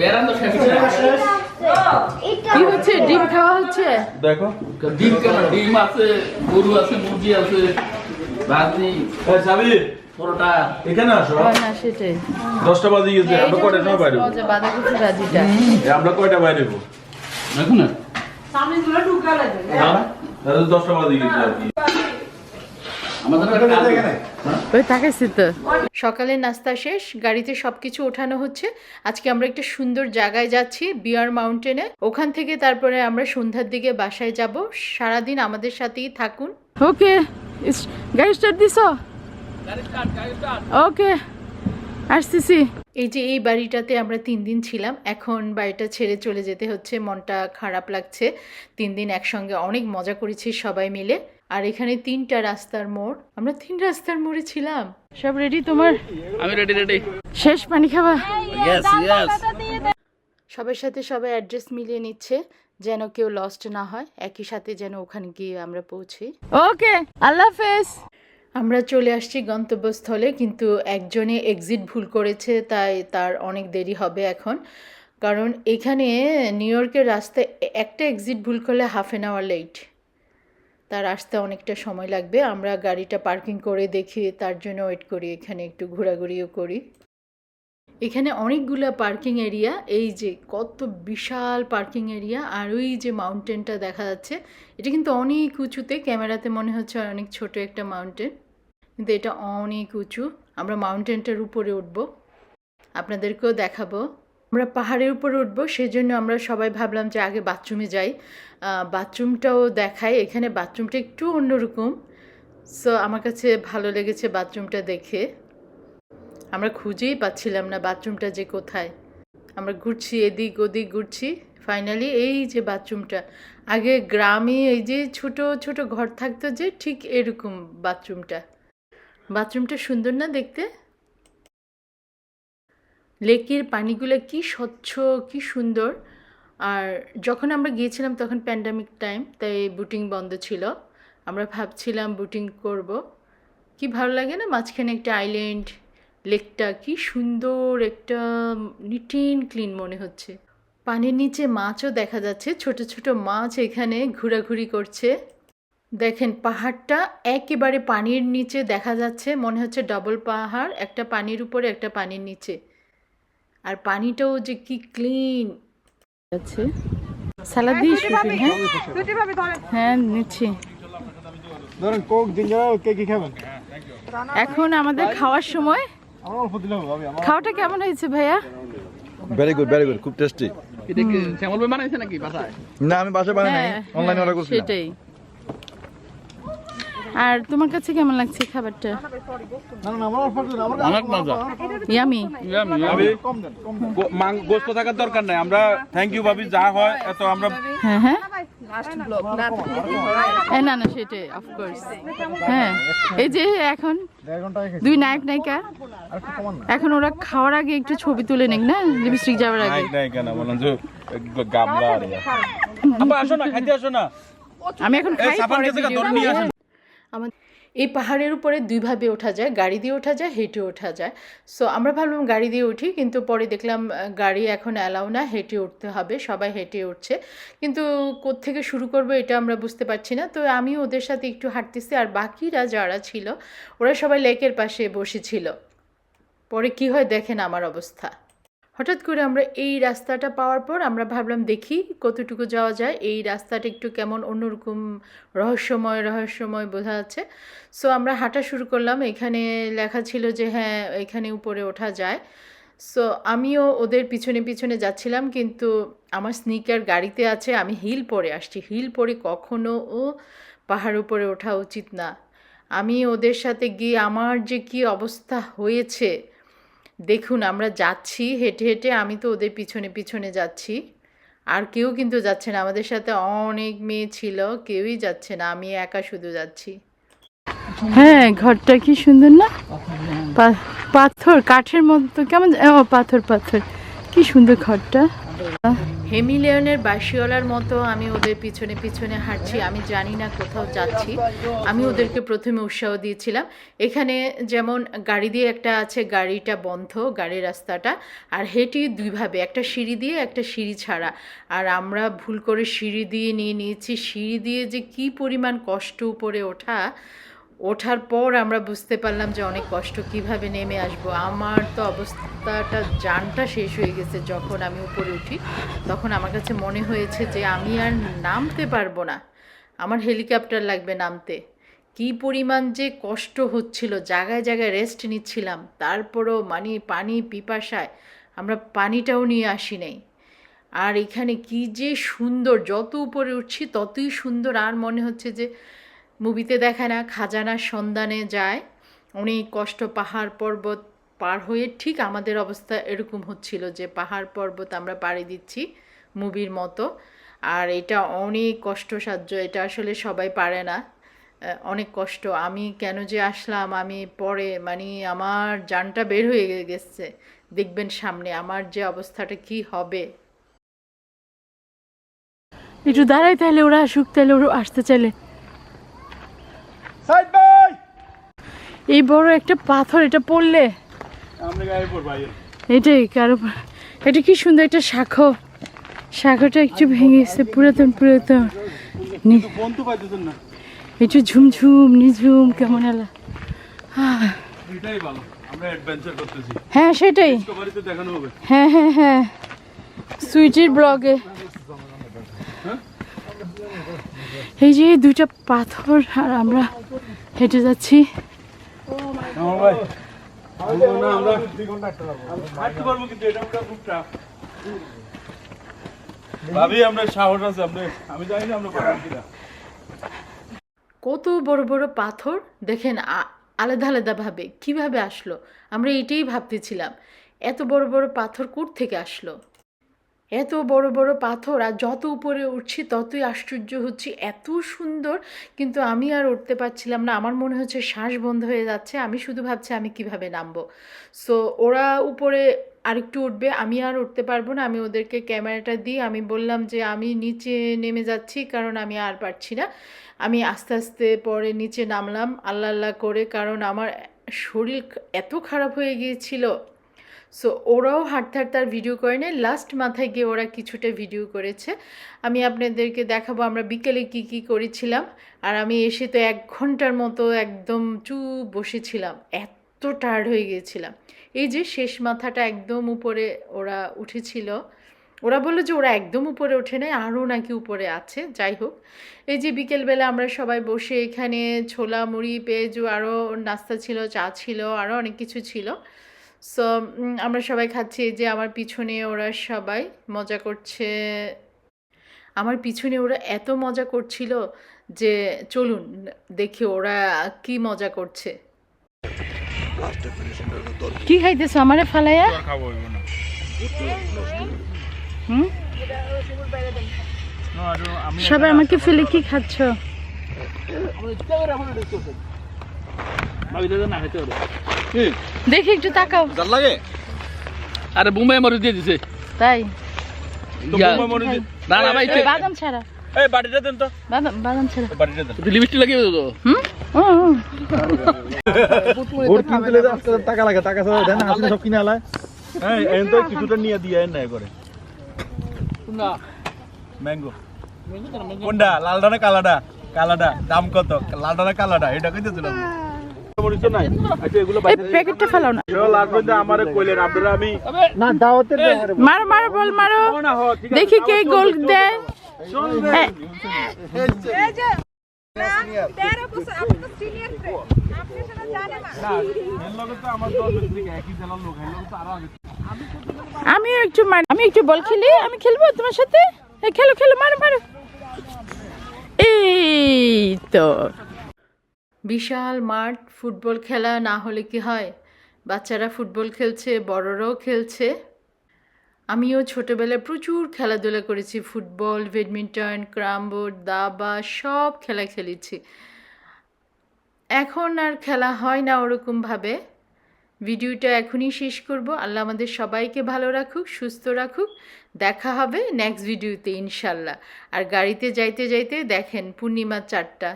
বেড়ানো শেষ হয়েছে। কি হচ্ছে ডিম খাওয়া হচ্ছে। দেখো। ডিম কেন? ডিম আছে গরু আছে মুরগি আছে ভাজি এই সাবি এখানে আসো। না সেটাই। দশটা বাজে গেছে আমরা কয়টা বাইরে বাঁধাকপি ভাজিটা। আমরা কয়টা বাইরে হব? না। দশটা বাজে গেছে আর কি। আমাদের। ওই তাকাইছি তো সকালের নাস্তা শেষ গাড়িতে সবকিছু ওঠানো হচ্ছে। আজকে আমরা একটা সুন্দর জায়গায় যাচ্ছি বিয়ার মাউন্টেনে। ওখান থেকে তারপরে আমরা সন্ধ্যার দিকে বাসায় যাব। সারাদিন আমাদের সাথেই থাকুন। ওকে গাড়ি স্টার্ট দিছ? ওকে আসতেছি। এই যে এই বাড়িটাতে আমরা তিন দিন ছিলাম এখন বাড়িটা ছেড়ে চলে যেতে হচ্ছে মনটা খারাপ লাগছে। তিন দিন একসঙ্গে অনেক মজা করেছি সবাই মিলে। আর এখানে তিনটা রাস্তার মোড়। আমরা তিন রাস্তার মোড়ে ছিলাম। সব রেডি তোমার? আমি রেডি রেডি শেষ পানি খাওয়া ইয়েস ইয়েস সবার সাথে সবাই অ্যাড্রেস মিলিয়ে নিচ্ছে যেন কেউ লস্ট না হয়। একই সাথে যেন ওখানে গিয়ে আমরা পৌঁছি। ওকে আল্লাহ হাফেজ। আমরা চলে আসছি গন্তব্যস্থলে কিন্তু একজনে এক্সিট ভুল করেছে তাই তার অনেক দেরি হবে এখন। কারণ এখানে নিউ ইয়র্কের রাস্তায় একটা এক্সিট ভুল করলে হাফ অ্যান আওয়ার লেট তার আসতে অনেকটা সময় লাগবে। আমরা গাড়িটা পার্কিং করে দেখি, তার জন্য ওয়েট করি, এখানে একটু ঘোরাঘুরিও করি। এখানে অনেকগুলো পার্কিং এরিয়া, এই যে কত বিশাল পার্কিং এরিয়া, আর ওই যে মাউন্টেনটা দেখা যাচ্ছে, এটা কিন্তু অনেক উঁচুতে, ক্যামেরাতে মনে হচ্ছে অনেক ছোট একটা মাউন্টেন, কিন্তু এটা অনেক উঁচু। আমরা মাউন্টেনটার উপরে উঠবো, আপনাদেরকেও দেখাবো। আমরা পাহাড়ের উপরে উঠবো, সেজন্য আমরা সবাই ভাবলাম যে আগে বাথরুমে যাই। বাথরুমটাও দেখাই, এখানে বাথরুমটা একটু অন্যরকম। সো আমার কাছে ভালো লেগেছে বাথরুমটা দেখে। আমরা খুঁজেই পাচ্ছিলাম না বাথরুমটা যে কোথায়। আমরা ঘুরছি, এদিক ওদিক ঘুরছি ফাইনালি এই যে বাথরুমটা আগে গ্রামে এই যে ছোট ছোট ঘর থাকতো যে ঠিক এরকম বাথরুমটা বাথরুমটা সুন্দর না দেখতে? লেকের পানিগুলো কি স্বচ্ছ, কি সুন্দর। আর যখন আমরা গিয়েছিলাম তখন প্যান্ডামিক টাইম তাই বুটিং বন্ধ ছিল। আমরা ভাবছিলাম বুটিং করব। কি ভালো লাগে না? মাঝখানে একটা আইল্যান্ড লেকটা কি সুন্দর, একটা নিটিন ক্লিন মনে হচ্ছে। পানির নিচে মাছও দেখা যাচ্ছে, ছোট ছোট মাছ এখানে ঘোরাঘুরি করছে। দেখেন, পাহাড়টা একেবারে পানির নিচে দেখা যাচ্ছে, মনে হচ্ছে ডবল পাহাড়, একটা পানির উপরে, একটা পানির নিচে। আর পানিটাও যে কি ক্লিন আছে সালাদ দিয়ে শুকিয়ে হ্যাঁ? হ্যাঁ নিচ্ছি। ধরেন কোক জিঞ্জার কে কি খাবেন? এখন আমাদের খাওয়ার সময়। আমার অল্প দিলে ভাবি আমার খাওয়াটা কেমন হয়েছে ভাইয়া? ভেরি গুড ভেরি গুড খুব টেস্টি এটা কি শ্যামল ভাই বানাইছে নাকি বাসায়? না আমি বাসায় বানাই নাই হ্যাঁ, অনলাইনে হ্যাঁ, অর্ডার করছিলাম। সেটাই। আর তোমার কাছে কেমন লাগছে খাবারটা? অনেক মজা। ইয়ামি গোস্ত থাকার দরকার নাই আমরা থ্যাংক ইউ ভাবি যা হয় এত আমরা হ্যাঁ হ্যাঁ। না না সেটাই অফকোর্স হ্যাঁ এই যে এখন দুই নায়ক নায়িকা। এখন ওরা খাওয়ার আগে একটু ছবি তুলে নেক না? লিপস্টিক যাওয়ার আগে। বলেন যে গামলা আসো না খাইতে আসো না। আমি এখন খাই আমার এই পাহাড়ের উপরে দুইভাবে ওঠা যায়, গাড়ি দিয়ে ওঠা যায়, হেঁটে ওঠা যায়। সো আমরা ভাবলাম গাড়ি দিয়ে উঠি, কিন্তু পরে দেখলাম গাড়ি এখন অ্যালাউ না, হেঁটে উঠতে হবে, সবাই হেঁটে উঠছে। কিন্তু কোত্থেকে শুরু করব এটা আমরা বুঝতে পারছি না। তো আমি ওদের সাথে একটু হাঁটতেছি, আর বাকিরা যারা ছিল, ওরা সবাই লেকের পাশে বসেছিল। পরে কি হয় দেখেন আমার অবস্থা। হঠাৎ করে আমরা এই রাস্তাটা পাওয়ার পর আমরা ভাবলাম, দেখি কতটুকু যাওয়া যায়। এই রাস্তাটা একটু কেমন অন্যরকম রহস্যময় রহস্যময় বোঝা যাচ্ছে। সো আমরা হাঁটা শুরু করলাম। এখানে লেখা ছিল যে হ্যাঁ এখানে উপরে ওঠা যায়। সো আমিও ওদের পিছনে পিছনে যাচ্ছিলাম, কিন্তু আমার স্নিকার গাড়িতে আছে, আমি হিল পরে আসছি। হিল পরে কখনো ও পাহাড় উপরে ওঠা উচিত না। আমি ওদের সাথে গিয়ে আমার যে কি অবস্থা হয়েছে দেখুন, আমরা যাচ্ছি, হেঁটে হেঁটে আমি তো ওদের পিছনে পিছনে যাচ্ছি। আর কেউ কিন্তু যাচ্ছে না। আমাদের সাথে অনেক মেয়ে ছিল, কেউই যাচ্ছে না। আমি একা শুধু যাচ্ছি। হ্যাঁ ঘরটা কি সুন্দর না? পাথর, কাঠের মতো। কেমন পাথর পাথর। কি সুন্দর ঘরটা। হেমিলিয়নের বাসিওয়ালার মতো আমি ওদের পিছনে পিছনে হাঁটছি, আমি জানি না কোথাও যাচ্ছি। আমি ওদেরকে প্রথমে উৎসাহ দিয়েছিলাম। এখানে যেমন গাড়ি দিয়ে একটা আছে, গাড়িটা বন্ধ, গাড়ির রাস্তাটা, আর হেঁটি দুইভাবে, একটা সিঁড়ি দিয়ে, একটা সিঁড়ি ছাড়া। আর আমরা ভুল করে সিঁড়ি দিয়ে নিয়ে নিয়েছি। সিঁড়ি দিয়ে যে কি পরিমাণ কষ্ট উপরে ওঠা ওঠার পর আমরা বুঝতে পারলাম যে অনেক কষ্ট, কীভাবে নেমে আসব। আমার তো অবস্থাটা জানটা শেষ হয়ে গেছে যখন আমি উপরে উঠি। তখন আমার কাছে মনে হয়েছে যে আমি আর নামতে পারব না। আমার হেলিকপ্টার লাগবে নামতে। কি পরিমাণ যে কষ্ট হচ্ছিল, জায়গায় জায়গায় রেস্ট নিচ্ছিলাম। তারপরও মানে পানি পিপাসায় আমরা পানিটাও নিয়ে আসি নাই। আর এখানে কি যে সুন্দর, যত উপরে উঠছি ততই সুন্দর। আর মনে হচ্ছে যে মুভিতে দেখায় না খাজানার সন্ধানে যায়। অনেক কষ্ট, পাহাড় পর্বত পার হয়ে ঠিক আমাদের অবস্থা এরকম হচ্ছিল যে পাহাড় পর্বত আমরা পাড়ি দিচ্ছি মুভির মতো। আর এটা অনেক কষ্টসাধ্য, এটা আসলে সবাই পারে না। অনেক কষ্ট। আমি কেন যে আসলাম, আমি পরে মানে আমার জানটা বের হয়ে গেছে। দেখবেন সামনে আমার যে অবস্থাটা কি হবে। একটু দাঁড়াই তাহলে, ওরা আসুক, তাহলে ওরা আসতে চাইলে সাইড ভাই এই বড় একটা পাথর এটা পড়লে? এটাই কারও এটা কি সুন্দর একটা শাখো। শাখাটা একটু ভেঙে গেছে পুরাতন। পুরাতন একটু ঝুমঝুম নিঝুম কেমন এলা হ্যাঁ সেটাই। হ্যাঁ হ্যাঁ হ্যাঁ। সুইটির ব্লগে। এই যে দুইটা পাথর আর আমরা হেঁটে যাচ্ছি। আমার ভাই। বলব না আমরা হাঁটতে পারব কিন্তু এটা আমরা খুব tough। ভাবি আমরা সাহস আছে আমরা আমি জানি না আমরা পারব কিনা। কত বড় বড় পাথর? দেখেন আ- আলাদা আলাদাভাবে কীভাবে আসলো? আমরা এটাই ভাবতেছিলাম। এত বড় বড় পাথর কোথ থেকে আসলো? এত বড় বড় পাথর আর যত উপরে উঠছি ততই আশ্চর্য হচ্ছি। এত সুন্দর, কিন্তু আমি আর উঠতে পারছিলাম না। আমার মনে হচ্ছে শ্বাস বন্ধ হয়ে যাচ্ছে। আমি শুধু ভাবছি আমি কীভাবে নামবো। সো ওরা উপরে আরেকটু উঠবে। আমি আর উঠতে পারব না। আমি ওদেরকে ক্যামেরাটা দিই। আমি বললাম যে, আমি নিচে নেমে যাচ্ছি, কারণ আমি আর পারছি না। আমি আস্তে আস্তে পরে নিচে নামলাম, আল্লাহ আল্লাহ করে, কারণ আমার শরীর এত খারাপ হয়ে গিয়েছিল। সো ওরাও হাঁটতে হাঁটতে আর ভিডিও করে নেয় লাস্ট মাথায় গিয়ে ওরা কিছুটা ভিডিও করেছে। আমি আপনাদেরকে দেখাবো আমরা বিকেলে কি কি করেছিলাম। আর আমি এসে তো এক ঘণ্টার মতো একদম চুপ বসেছিলাম। এত টায়ার্ড হয়ে গিয়েছিলাম। এই যে শেষ মাথাটা একদম উপরে ওরা উঠেছিল। ওরা বলল যে ওরা একদম উপরে ওঠে নাই, আরও নাকি উপরে আছে। যাই হোক, এই যে বিকেলবেলা আমরা সবাই বসে এখানে ছোলা, মুড়ি, পেঁয়াজু, আরও নাস্তা ছিল, চা ছিল, আরও অনেক কিছু ছিল। সো আমরা সবাই খাচ্ছি এই যে আমার পিছনে ওরা সবাই মজা করছে। আমার পিছনে ওরা এত মজা করছিল যে চলুন দেখি ওরা কি মজা করছে। কি খাইতেছো? আমারে ফালাইয়া? আর খাব হইব না। হুম? না, আরো- আমি সবাই আমাকে ফেলে কি খাচ্ছ? না খেতে দেখি একটু তাকাও। জাল লাগে? আরে বুম্বাই মরে দিয়ে দিছে। তাই? না না ভাই বাদাম ছাড়া। এই বাটিটা দেন তো। বাদাম বাদাম ছাড়া। বাটিটা দেন। লিপস্টিক লাগিয়ে তো? হুম? ও, ও। ওর কিনতে লেগে আজকে টাকা লাগে টাকা ছাড়া দেন আসলে সব কিনে আলায়। এন তো কিছুটা নিয়ে দিয়ে এন নাই করে না ম্যাঙ্গো। কোনটা? লালটা না কালাটা কালাটা দাম কত? লালটা না কালাটা এটা কইতে দিলাম প্যাকেটটা বল দেখি কে গোল দে আমি একটু আমি একটু বল খেলি আমি খেলব তোমার সাথে? খেলো খেলো মারো মারো। এই তো। বিশাল মাঠ, ফুটবল খেলা না হলে কি হয়? বাচ্চারা ফুটবল খেলছে, বড়রাও খেলছে। আমিও ছোটোবেলায় প্রচুর খেলাধুলা করেছি, ফুটবল, ব্যাডমিন্টন, ক্রামবোর্ড, দাবা, সব খেলা খেলেছি। এখন আর খেলা হয় না ওরকমভাবে। ভিডিওটা এখনই শেষ করব। আল্লাহ আমাদের সবাইকে ভালো রাখুক, সুস্থ রাখুক। দেখা হবে নেক্সট ভিডিওতে ইনশাল্লাহ। আর গাড়িতে যাইতে যাইতে দেখেন, পূর্ণিমার চারটা।